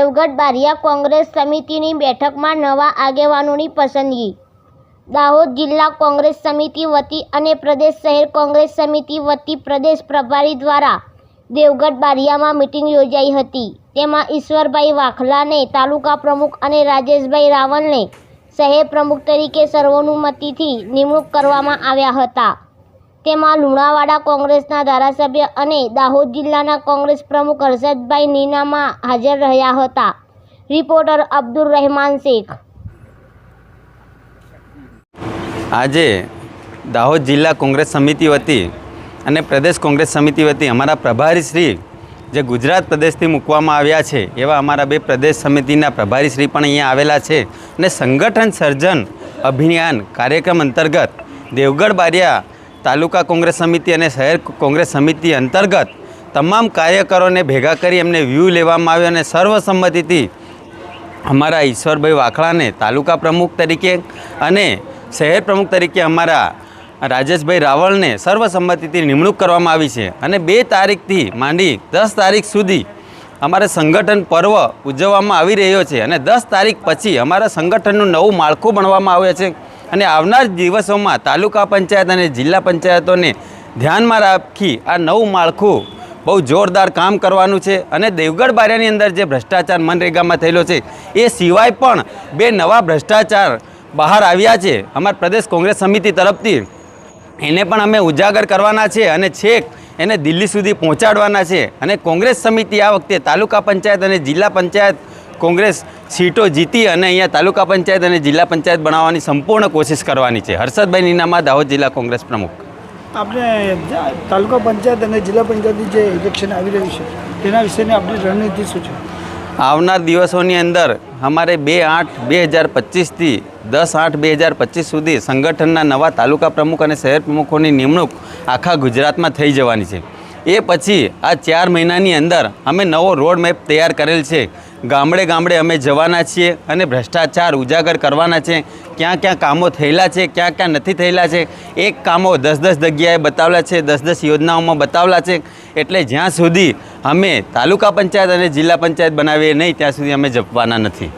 દેવગઢ બારિયા કોંગ્રેસ સમિતિની બેઠકમાં નવા આગેવાનોની પસંદગી. દાહોદ જિલ્લા કોંગ્રેસ સમિતિ વતી અને પ્રદેશ શહેર કોંગ્રેસ સમિતિ વતી પ્રદેશ પ્રભારી દ્વારા દેવગઢ બારિયામાં મિટિંગ યોજાઈ હતી. તેમાં ઈશ્વરભાઈ વાખલાને તાલુકા પ્રમુખ અને રાજેશભાઈ રાવલને શહેર પ્રમુખ તરીકે સર્વોનુમતિથી નિમણૂક કરવામાં આવ્યા હતા. તેમાં લુણાવાડા કોંગ્રેસના ધારાસભ્ય અને દાહોદ જિલ્લાના કોંગ્રેસ પ્રમુખ હર્ષદભાઈ નીનામા હાજર રહ્યા હતા. રિપોર્ટર અબ્દુલ રહેમાન શેખ. આજે દાહોદ જિલ્લા કોંગ્રેસ સમિતિ વતી અને પ્રદેશ કોંગ્રેસ સમિતિ વતી અમારા પ્રભારી શ્રી જે ગુજરાત પ્રદેશથી મૂકવામાં આવ્યા છે, એવા અમારા બે પ્રદેશ સમિતિના પ્રભારી શ્રી પણ અહીંયા આવેલા છે અને સંગઠન સર્જન અભિયાન કાર્યક્રમ અંતર્ગત દેવગઢ બારિયા તાલુકા કોંગ્રેસ સમિતિ અને શહેર કોંગ્રેસ સમિતિ અંતર્ગત તમામ કાર્યકરોને ભેગા કરી એમને વ્યૂ લેવામાં આવ્યો અને સર્વસંમતિથી અમારા ઈશ્વરભાઈ વાખડાને તાલુકા પ્રમુખ તરીકે અને શહેર પ્રમુખ તરીકે અમારા રાજેશભાઈ રાવળને સર્વસંમતિથી નિમણૂક કરવામાં આવી છે. અને બે તારીખથી માંડી દસ તારીખ સુધી અમારે સંગઠન પર્વ ઉજવવામાં આવી રહ્યો છે અને દસ તારીખ પછી અમારા સંગઠનનું નવું માળખું બનવામાં આવે છે. અને આવનાર દિવસોમાં તાલુકા પંચાયત અને જિલ્લા પંચાયતોને ધ્યાનમાં રાખી આ નવું માળખું બહુ જોરદાર કામ કરવાનું છે અને દેવગઢ બારિયાની અંદર જે ભ્રષ્ટાચાર મનરેગામાં થયેલો છે, એ સિવાય પણ બે નવા ભ્રષ્ટાચાર બહાર આવ્યા છે. અમારા પ્રદેશ કોંગ્રેસ સમિતિ તરફથી એને પણ અમે ઉજાગર કરવાના છે અને છેક એને દિલ્હી સુધી પહોંચાડવાના છે. અને કોંગ્રેસ સમિતિ આ વખતે તાલુકા પંચાયત અને જિલ્લા પંચાયત કોંગ્રેસ સીટો જીતી અને અહીંયા તાલુકા પંચાયત અને જિલ્લા પંચાયત બનાવવાની સંપૂર્ણ કોશિશ કરવાની છે. હર્ષદભાઈ નીનામા દાહોદ જિલ્લા કોંગ્રેસ પ્રમુખ. આપણે તાલુકા પંચાયત અને જિલ્લા પંચાયતની જે ઇલેક્શન આવી રહ્યું છે તેના વિશેની આપણી રણનીતિ શું છે? આવનાર દિવસોની અંદર અમારે બે આઠ બે હજાર પચીસથી દસ આઠ બે હજાર પચીસ સુધી સંગઠનના નવા તાલુકા પ્રમુખ અને શહેર પ્રમુખોની નિમણૂક આખા ગુજરાતમાં થઈ જવાની છે. એ પછી આ ચાર મહિનાની અંદર અમે નવો રોડ મેપ તૈયાર કરેલ છે. ગામડે ગામડે અમે જવાના છીએ અને ભ્રષ્ટાચાર ઉજાગર કરવાના છે. ક્યાં ક્યાં કામો થયેલા છે, ક્યાં ક્યાં નથી થયેલા છે, એક કામો દસ દસ જગ્યાએ બતાવેલા છે દસ દસ યોજનાઓમાં બતાવેલા છે. એટલે જ્યાં સુધી અમે તાલુકા પંચાયત અને જિલ્લા પંચાયત બનાવીએ નહીં, ત્યાં સુધી અમે જપવાના નથી.